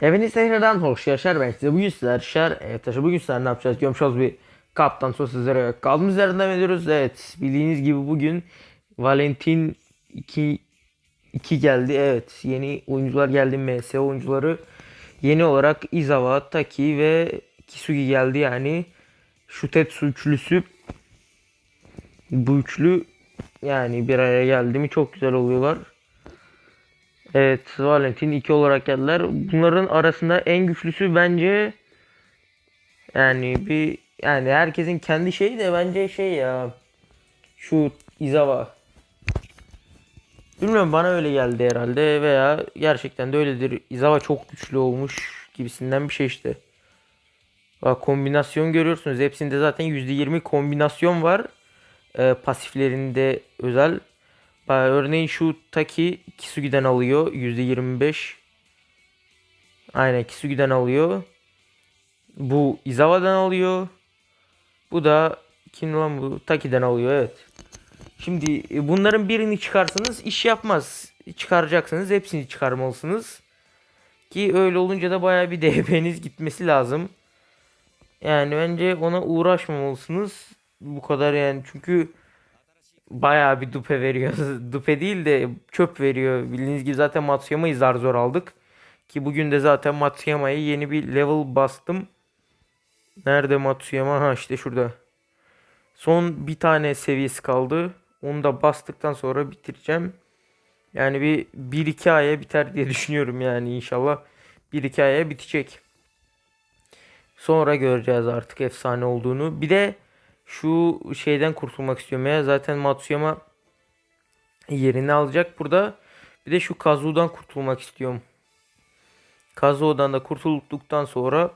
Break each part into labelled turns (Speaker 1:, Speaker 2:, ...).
Speaker 1: Hepiniz tekrardan hoş yaşar ben size. Bugün sizler şer evet taşı bugün sizler ne yapacağız? Görmüş olduğunuz bir kaptan sonra sizlere kaldığımız yerden ediyoruz. Evet bildiğiniz gibi bugün Valentin 2 2 geldi. Evet yeni oyuncular geldi. MS oyuncuları yeni olarak Izawa, Taki ve Kisugi geldi. Yani Shutetsu üçlüsü bu üçlü yani bir araya geldi mi çok güzel oluyorlar. Evet Valentin 2 olarak geldiler. Bunların arasında en güçlüsü bence yani bir yani herkesin kendi şeyi de bence şey ya şu Izawa. Bilmiyorum bana öyle geldi herhalde veya gerçekten de öyledir. Izawa çok güçlü olmuş gibisinden bir şey işte. Bak kombinasyon görüyorsunuz. Hepsinde zaten %20 kombinasyon var. Ee, pasiflerinde özel. Örneğin şu Taki Kisugi'den alıyor %25. Aynen Kisugi'den alıyor. Bu Izawa'dan alıyor. Bu da kim lan bu? Taki'den alıyor evet. Şimdi e, bunların birini çıkarsanız iş yapmaz. Çıkaracaksınız hepsini çıkarmalısınız. Ki öyle olunca da baya bir DP'niz gitmesi lazım. Yani bence ona uğraşmamalısınız. Bu kadar yani çünkü bayağı bir dupe veriyor. dupe değil de çöp veriyor. Bildiğiniz gibi zaten Matsuyama'yı zar zor aldık. Ki bugün de zaten Matsuyama'ya yeni bir level bastım. Nerede Matsuyama? Ha işte şurada. Son bir tane seviyesi kaldı. Onu da bastıktan sonra bitireceğim. Yani bir 1-2 aya biter diye düşünüyorum yani inşallah. 1-2 aya bitecek. Sonra göreceğiz artık efsane olduğunu. Bir de şu şeyden kurtulmak istiyorum ya. Zaten Matsuyama yerini alacak burada. Bir de şu Kazu'dan kurtulmak istiyorum. Kazu'dan da kurtulduktan sonra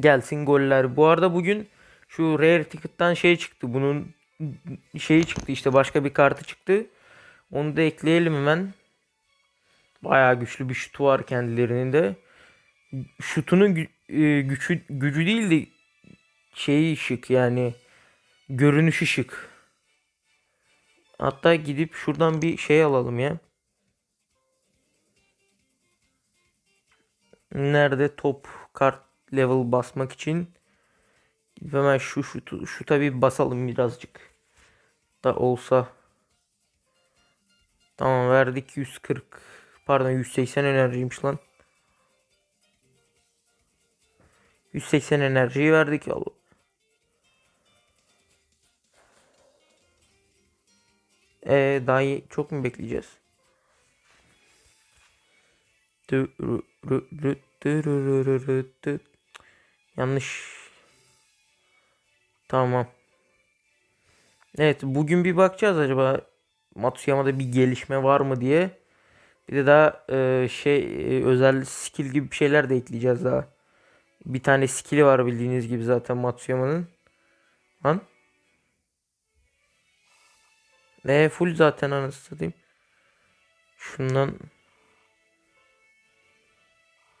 Speaker 1: gelsin goller. Bu arada bugün şu Rare Ticket'tan şey çıktı. Bunun şeyi çıktı işte başka bir kartı çıktı. Onu da ekleyelim hemen. Bayağı güçlü bir şutu var kendilerinin de. Şutunun gü- e, gücü, gücü değil de şeyi şık yani görünüşü şık. Hatta gidip şuradan bir şey alalım ya. Nerede top kart level basmak için hemen şu şu şu tabi basalım birazcık da olsa. Tamam verdik 140 pardon 180 enerjiymiş lan. 180 enerjiyi verdik. Ee, daha iyi- çok mu bekleyeceğiz? Yanlış. Tamam. Evet bugün bir bakacağız acaba Matsuyama'da bir gelişme var mı diye. Bir de daha e, şey e, özel skill gibi şeyler de ekleyeceğiz daha. Bir tane skill'i var bildiğiniz gibi zaten Matsuyama'nın. Lan. E full zaten anasını satayım. Şundan.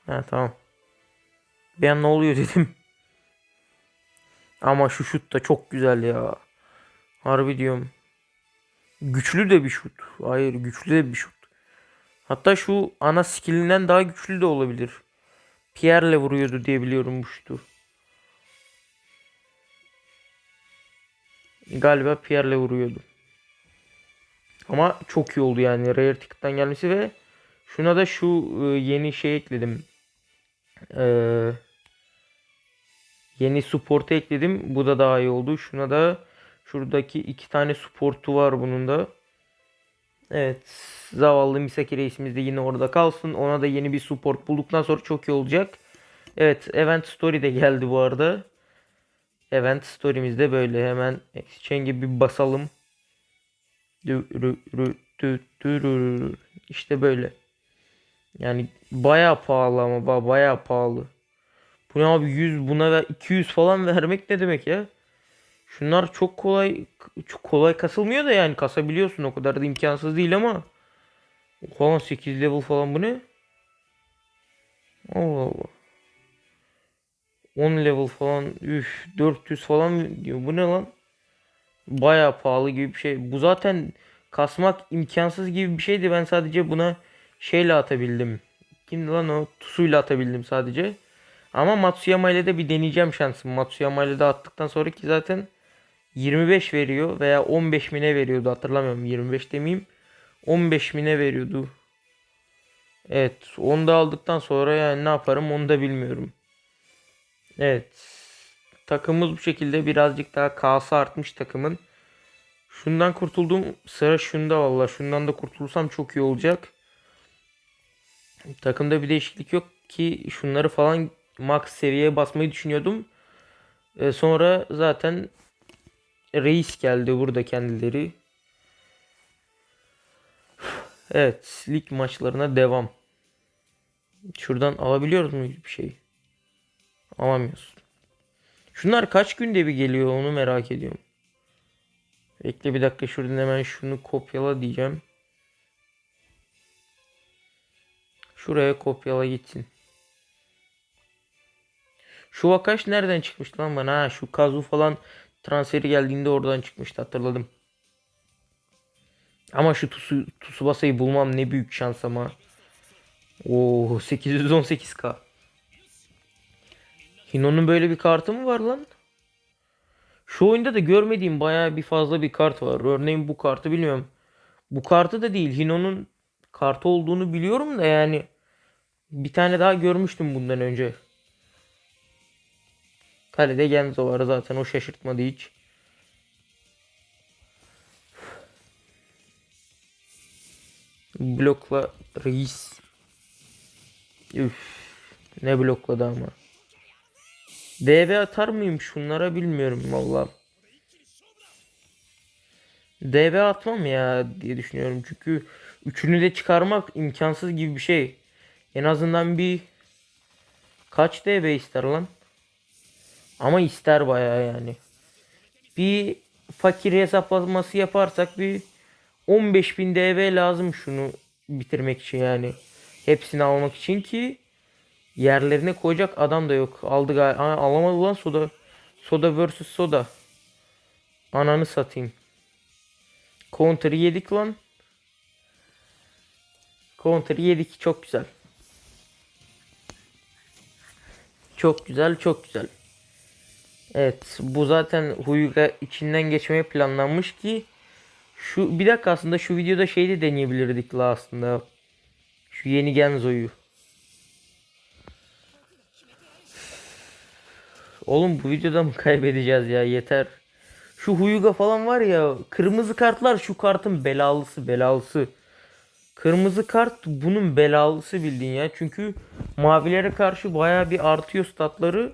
Speaker 1: Ha tamam. An ne oluyor dedim. Ama şu şut da çok güzel ya. Harbi diyorum. Güçlü de bir şut. Hayır güçlü de bir şut. Hatta şu ana skillinden daha güçlü de olabilir. Pierre'le vuruyordu diye biliyorum bu şutu. Galiba Pierre'le vuruyordu. Ama çok iyi oldu yani Rare Ticket'tan gelmesi ve şuna da şu e, yeni şey ekledim. Ee, yeni support'u ekledim. Bu da daha iyi oldu. Şuna da şuradaki iki tane support'u var bunun da. Evet. Zavallı Misaki reisimiz de yine orada kalsın. Ona da yeni bir support bulduktan sonra çok iyi olacak. Evet. Event Story de geldi bu arada. Event Story'miz de böyle. Hemen Exchange'e bir basalım. İşte böyle. Yani bayağı pahalı ama ba- bayağı pahalı. Bu ne abi 100 buna ver 200 falan vermek ne demek ya? Şunlar çok kolay çok kolay kasılmıyor da yani kasabiliyorsun o kadar da imkansız değil ama. Falan 8 level falan bu ne? Allah Allah. 10 level falan üf 400 falan diyor. Bu ne lan? Bayağı pahalı gibi bir şey. Bu zaten kasmak imkansız gibi bir şeydi. Ben sadece buna şeyle atabildim. Kimdi lan o? Tusuyla atabildim sadece. Ama Matsuyama ile de bir deneyeceğim şansım. Matsuyama ile de attıktan sonra ki zaten 25 veriyor veya 15 mine veriyordu hatırlamıyorum. 25 demeyeyim. 15 mine veriyordu. Evet. Onu da aldıktan sonra yani ne yaparım onu da bilmiyorum. Evet. Takımımız bu şekilde birazcık daha kası artmış takımın. Şundan kurtuldum. Sıra şunda valla. Şundan da kurtulursam çok iyi olacak. Takımda bir değişiklik yok ki şunları falan max seviyeye basmayı düşünüyordum. Ee, sonra zaten reis geldi burada kendileri. Evet, lig maçlarına devam. Şuradan alabiliyoruz mu bir şey? Alamıyoruz. Şunlar kaç günde bir geliyor onu merak ediyorum. Bekle bir dakika şuradan hemen şunu kopyala diyeceğim. Şuraya kopyala gitsin. Şu Vakaş nereden çıkmıştı lan bana? Ha, şu Kazu falan transferi geldiğinde oradan çıkmıştı hatırladım. Ama şu Tusu, Tsubasa'yı bulmam ne büyük şans ama. Oo 818k. Hino'nun böyle bir kartı mı var lan? Şu oyunda da görmediğim bayağı bir fazla bir kart var. Örneğin bu kartı bilmiyorum. Bu kartı da değil. Hino'nun kartı olduğunu biliyorum da yani bir tane daha görmüştüm bundan önce. Kalede Genzo var zaten o şaşırtmadı hiç. Blokla reis. Üf. Ne blokladı ama. DB atar mıyım şunlara bilmiyorum valla. DB atmam ya diye düşünüyorum. Çünkü üçünü de çıkarmak imkansız gibi bir şey. En azından bir kaç DB ister lan? Ama ister bayağı yani. Bir fakir hesaplaması yaparsak bir 15.000 DB lazım şunu bitirmek için yani. Hepsini almak için ki yerlerine koyacak adam da yok. Aldı galiba. Alamadı lan soda. Soda vs soda. Ananı satayım. Counter yedik lan. Counter yedik çok güzel. Çok güzel çok güzel. Evet bu zaten Huyga içinden geçmeye planlanmış ki şu bir dakika aslında şu videoda şey de deneyebilirdik la aslında. Şu yeni Genzo'yu. Oğlum bu videoda mı kaybedeceğiz ya yeter. Şu Huyga falan var ya kırmızı kartlar şu kartın belalısı belalısı. Kırmızı kart bunun belalısı bildiğin ya. Çünkü mavilere karşı baya bir artıyor statları.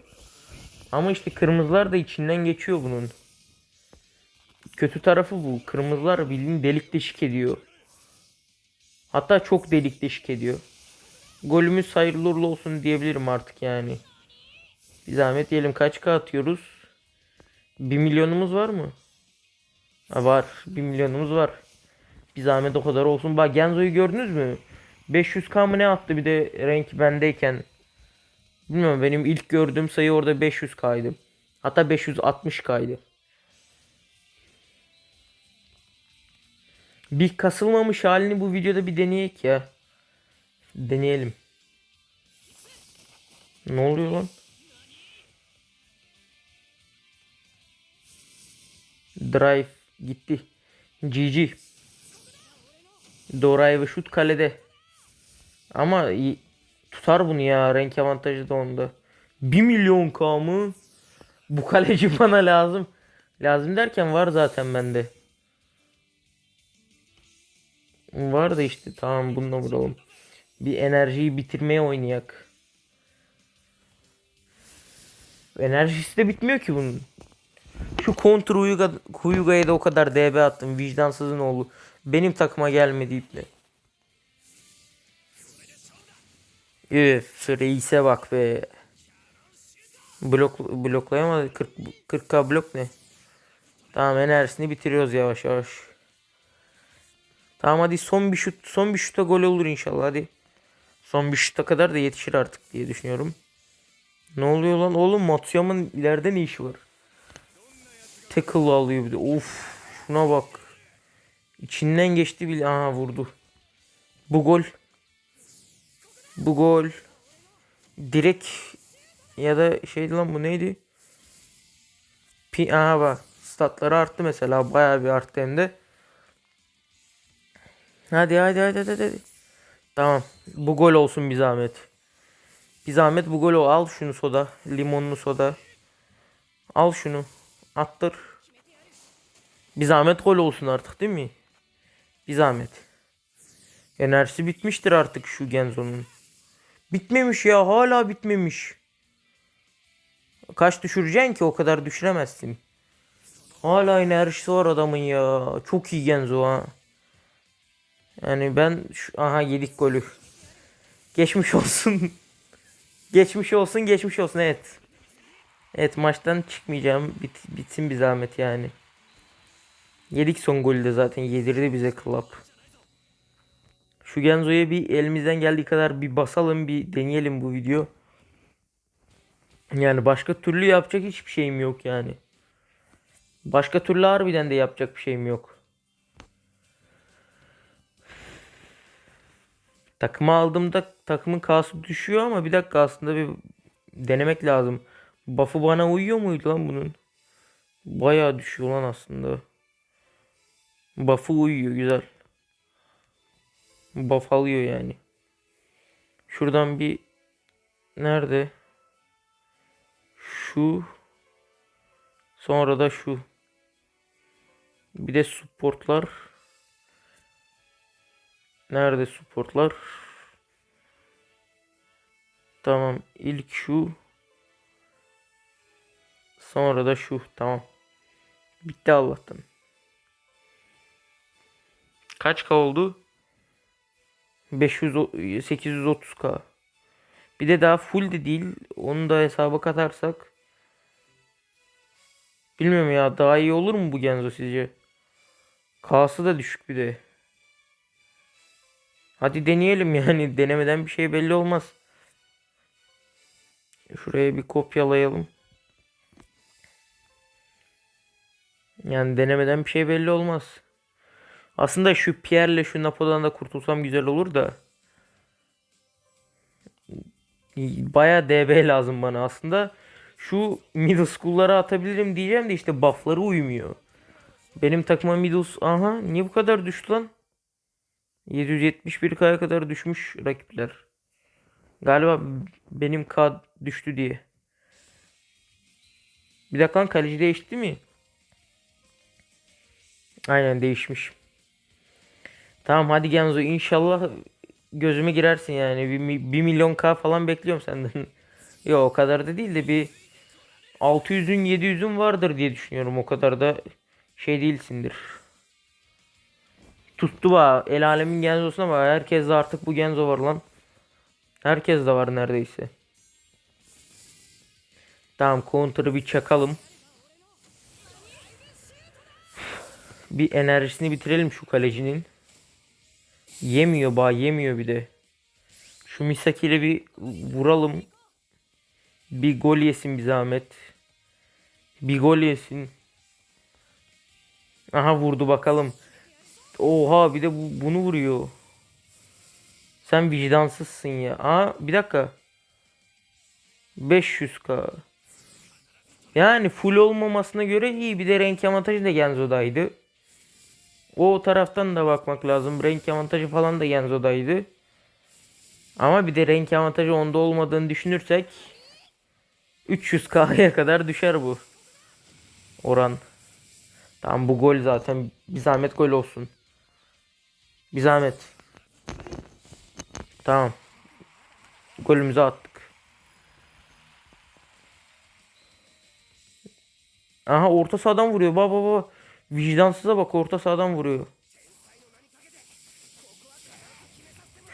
Speaker 1: Ama işte kırmızılar da içinden geçiyor bunun. Kötü tarafı bu. Kırmızılar bildiğin delik deşik ediyor. Hatta çok delik deşik ediyor. Golümüz hayırlı olsun diyebilirim artık yani. Bir zahmet diyelim kaç k atıyoruz? 1 milyonumuz var mı? Ha, var. 1 milyonumuz var. Bir zahmet o kadar olsun. Bak Genzo'yu gördünüz mü? 500k mı ne attı bir de renk bendeyken. Bilmiyorum benim ilk gördüğüm sayı orada 500k'ydı. Hatta 560k'ydı. Bir kasılmamış halini bu videoda bir deneyek ya. Deneyelim. Ne oluyor lan? Drive gitti. GG. Drive şut kalede. Ama tutar bunu ya. Renk avantajı da onda. 1 milyon K mı? Bu kaleci bana lazım. Lazım derken var zaten bende. Var da işte tamam bununla vuralım. Bir enerjiyi bitirmeye oynayak. Enerjisi de bitmiyor ki bunun. Şu kontra Huyuga'ya da o kadar DB attım. Vicdansızın oğlu. Benim takıma gelmedi iple. Üf reise bak be. Blok, bloklayamadı. 40, 40k blok ne? Tamam enerjisini bitiriyoruz yavaş yavaş. Tamam hadi son bir şut son bir şuta gol olur inşallah hadi. Son bir şuta kadar da yetişir artık diye düşünüyorum. Ne oluyor lan oğlum Matsuyama'nın ileride ne işi var? Tackle alıyor bir de. Of şuna bak. İçinden geçti bile. Aha vurdu. Bu gol. Bu gol direkt ya da şey lan bu neydi? Pi aha bak statları arttı mesela bayağı bir arttı hem de. Hadi hadi hadi hadi hadi. Tamam. Bu gol olsun bir zahmet. Bir zahmet bu gol o. Al şunu soda. Limonlu soda. Al şunu. Attır. Bir zahmet gol olsun artık değil mi? Bir zahmet. Enerjisi bitmiştir artık şu Genzo'nun. Bitmemiş ya hala bitmemiş. Kaç düşüreceksin ki o kadar düşüremezsin. Hala enerjisi var adamın ya. Çok iyi Genzo ha. Yani ben şu, aha yedik golü. Geçmiş olsun. geçmiş olsun geçmiş olsun evet. Evet maçtan çıkmayacağım. Bit, bitsin bir zahmet yani. Yedik son golü de zaten yedirdi bize Klopp. Şu Genzo'ya bir elimizden geldiği kadar bir basalım bir deneyelim bu video. Yani başka türlü yapacak hiçbir şeyim yok yani. Başka türlü harbiden de yapacak bir şeyim yok. Takımı aldığımda takımın kası düşüyor ama bir dakika aslında bir denemek lazım. Buff'ı bana uyuyor muydu lan bunun? Bayağı düşüyor lan aslında. Buff'ı uyuyor güzel. Buff alıyor yani. Şuradan bir nerede? Şu sonra da şu. Bir de supportlar. Nerede supportlar? Tamam. ilk şu. Sonra da şu. Tamam. Bitti Allah'tan. Kaç K oldu? 500 o- 830K. Bir de daha full de değil. Onu da hesaba katarsak. Bilmiyorum ya daha iyi olur mu bu Genzo sizce? K'sı da düşük bir de. Hadi deneyelim yani. Denemeden bir şey belli olmaz. Şuraya bir kopyalayalım. Yani denemeden bir şey belli olmaz. Aslında şu Pierre'le şu Napo'dan da kurtulsam güzel olur da. Baya DB lazım bana aslında. Şu middle school'lara atabilirim diyeceğim de işte buff'ları uymuyor. Benim takıma middle... Aha niye bu kadar düştü lan? 771K'ya kadar düşmüş rakipler. Galiba benim K düştü diye. Bir dakika lan kaleci değişti mi? Aynen değişmiş. Tamam hadi Genzo inşallah gözüme girersin yani. Bir, mi- bir milyon K falan bekliyorum senden. Yok o kadar da değil de bir 600'ün 700'ün vardır diye düşünüyorum. O kadar da şey değilsindir. Tuttu ba. El alemin Genzo'suna bak. Herkes de artık bu Genzo var lan. Herkes de var neredeyse. Tamam counter'ı bir çakalım. Bir enerjisini bitirelim şu kalecinin. Yemiyor ba yemiyor bir de. Şu Misaki ile bir vuralım. Bir gol yesin bir zahmet. Bir gol yesin. Aha vurdu bakalım. Oha bir de bu, bunu vuruyor. Sen vicdansızsın ya. Aa bir dakika. 500k. Yani full olmamasına göre iyi. Bir de renk avantajı da Genzo'daydı. O taraftan da bakmak lazım. Renk avantajı falan da Genzo'daydı. Ama bir de renk avantajı onda olmadığını düşünürsek 300k'ya kadar düşer bu oran. Tamam bu gol zaten bir zahmet gol olsun. Bir zahmet. Tamam. Golümüzü attık. Aha orta sahadan vuruyor. Baba baba. Vicdansıza bak orta sahadan vuruyor.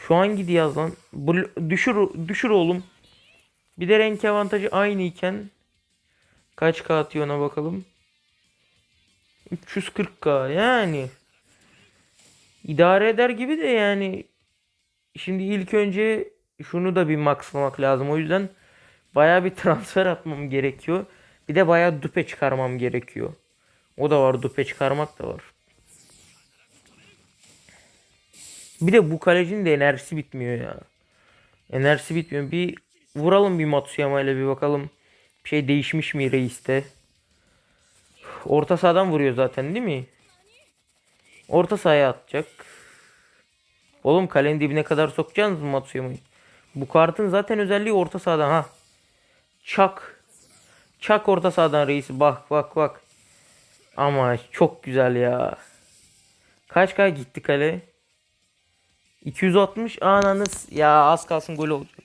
Speaker 1: Şu an gidiyor lan. Bl- düşür düşür oğlum. Bir de renk avantajı aynı iken kaç K atıyor ona bakalım. 340K yani. İdare eder gibi de yani. Şimdi ilk önce şunu da bir maxlamak lazım. O yüzden baya bir transfer atmam gerekiyor. Bir de baya dupe çıkarmam gerekiyor. O da var dupe çıkarmak da var. Bir de bu kalecinin de enerjisi bitmiyor ya. Enerjisi bitmiyor. Bir vuralım bir Matsuyama ile bir bakalım. Bir şey değişmiş mi reiste? Orta sahadan vuruyor zaten değil mi? Orta sahaya atacak. Oğlum kalenin dibine kadar sokacaksınız mı Matsuyama'yı? Bu kartın zaten özelliği orta sahadan ha. Çak. Çak orta sahadan reisi. Bak bak bak. Ama çok güzel ya. Kaç kaç gitti kale? 260 ananız ya az kalsın gol olacak.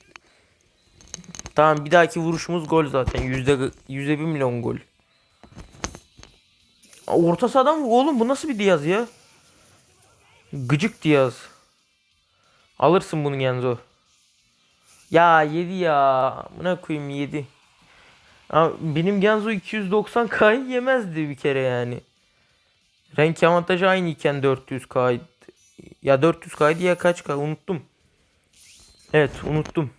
Speaker 1: Tamam bir dahaki vuruşumuz gol zaten. Yüzde, yüzde bir milyon gol. Orta sahadan oğlum bu nasıl bir Diaz ya? Gıcık Diaz. Alırsın bunu Genzo. Ya yedi ya. Buna koyayım yedi. Ama benim Genzo 290K'yı yemezdi bir kere yani. Renk avantajı aynı iken 400K. Ya 400K'ydı ya kaç K unuttum. Evet unuttum.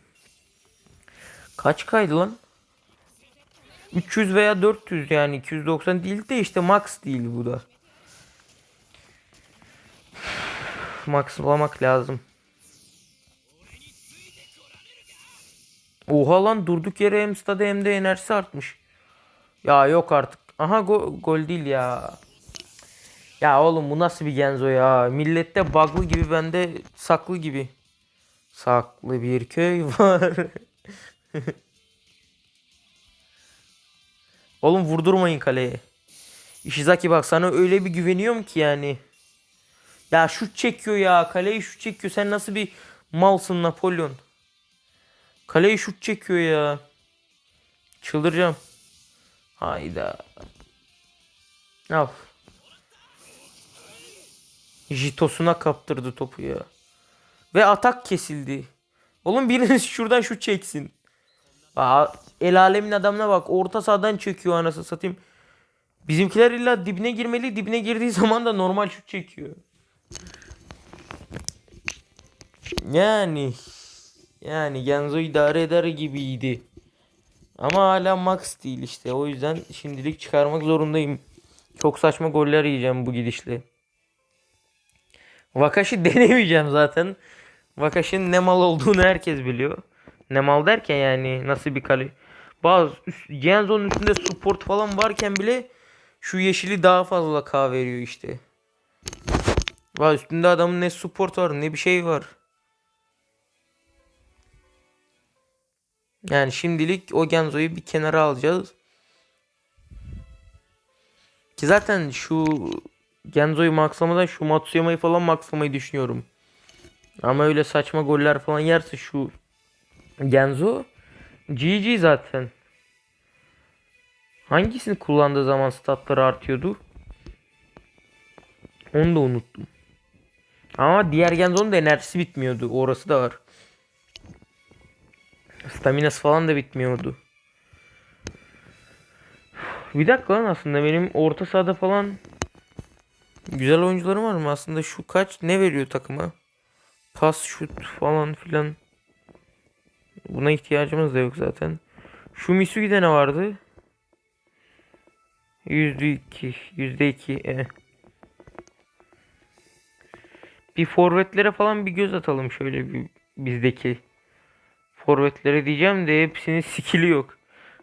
Speaker 1: Kaç K'ydı lan? 300 veya 400 yani 290 değil de işte max değil bu da. Max bulamak lazım. Oha lan durduk yere hem stada hem de enerjisi artmış. Ya yok artık. Aha go- gol değil ya. Ya oğlum bu nasıl bir Genzo ya? Millette bug'lı gibi bende saklı gibi. Saklı bir köy var. oğlum vurdurmayın kaleye. Ishizaki bak sana öyle bir güveniyorum ki yani. Ya şut çekiyor ya. Kaleyi şut çekiyor. Sen nasıl bir malsın Napolyon? Kaleyi şut çekiyor ya. Çıldıracağım. Hayda. Al. Jitosuna kaptırdı topu ya. Ve atak kesildi. Oğlum biriniz şuradan şut çeksin. Aa, el alemin adamına bak. Orta sahadan çekiyor anasını satayım. Bizimkiler illa dibine girmeli. Dibine girdiği zaman da normal şut çekiyor. Yani yani Genzo idare eder gibiydi. Ama hala max değil işte. O yüzden şimdilik çıkarmak zorundayım. Çok saçma goller yiyeceğim bu gidişle. Vakaş'ı denemeyeceğim zaten. Vakaş'ın ne mal olduğunu herkes biliyor. Ne mal derken yani nasıl bir kale. Bazı Genzo'nun üstünde support falan varken bile şu yeşili daha fazla K veriyor işte. Var üstünde adamın ne support var ne bir şey var. Yani şimdilik o Genzo'yu bir kenara alacağız. Ki zaten şu Genzo'yu maxlamadan şu Matsuyama'yı falan maxlamayı düşünüyorum. Ama öyle saçma goller falan yerse şu Genzo GG zaten. Hangisini kullandığı zaman statları artıyordu? Onu da unuttum. Ama diğer Genzo'nun da enerjisi bitmiyordu. Orası da var. Staminası falan da bitmiyordu. Bir dakika lan aslında benim orta sahada falan güzel oyuncularım var mı? Aslında şu kaç ne veriyor takıma? Pas, şut falan filan. Buna ihtiyacımız da yok zaten. Şu Misugi'de ne vardı? Yüzde iki. Yüzde iki. eh. Bir forvetlere falan bir göz atalım şöyle bir bizdeki. Forvetlere diyeceğim de hepsinin skill'i yok.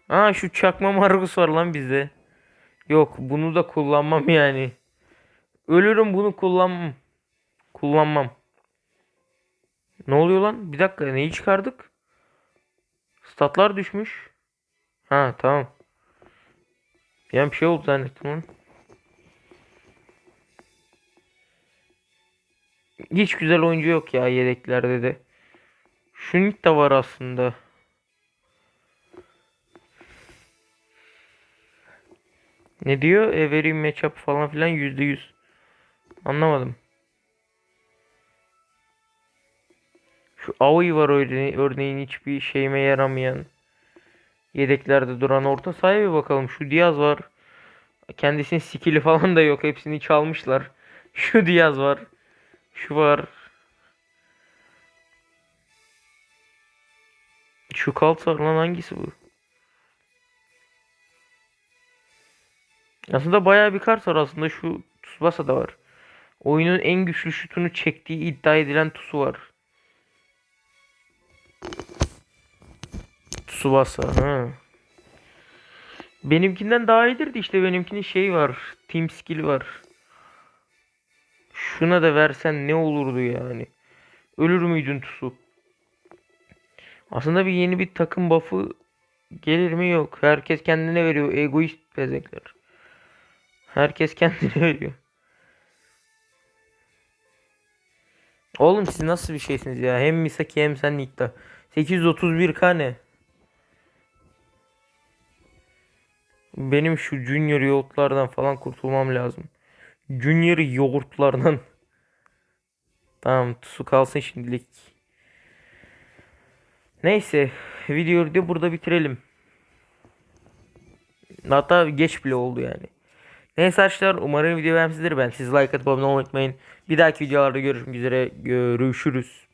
Speaker 1: Aa şu çakma Margus var lan bizde. Yok bunu da kullanmam yani. Ölürüm bunu kullanmam. Kullanmam. Ne oluyor lan? Bir dakika neyi çıkardık? Statlar düşmüş. Ha tamam. An bir şey oldu zannettim lan. Hiç güzel oyuncu yok ya yedeklerde de. Şunit de var aslında. Ne diyor? Every matchup falan filan yüzde yüz. Anlamadım. Şu Aoi var örneğin, örneğin hiçbir şeyime yaramayan. Yedeklerde duran orta sahaya bir bakalım. Şu Diaz var. Kendisinin skill'i falan da yok. Hepsini çalmışlar. Şu Diaz var. Şu var. Şu kalt var lan hangisi bu? Aslında bayağı bir kart var aslında şu Tsubasa da var. Oyunun en güçlü şutunu çektiği iddia edilen Tusu var. Tsubasa. Ha. Benimkinden daha iyidir de işte benimkinin şey var. Team skill var. Şuna da versen ne olurdu yani. Ölür müydün Tusu? Aslında bir yeni bir takım buff'ı gelir mi yok. Herkes kendine veriyor. Egoist bezekler. Herkes kendine veriyor. Oğlum siz nasıl bir şeysiniz ya? Hem Misaki hem sen Nikta. 831k ne? Benim şu Junior yoğurtlardan falan kurtulmam lazım. Junior yoğurtlardan. Tamam su kalsın şimdilik. Neyse videoyu da burada bitirelim. Hatta geç bile oldu yani. Neyse arkadaşlar umarım video beğenmişsinizdir. Ben siz like atıp abone olmayı unutmayın. Bir dahaki videolarda görüşmek üzere. Görüşürüz.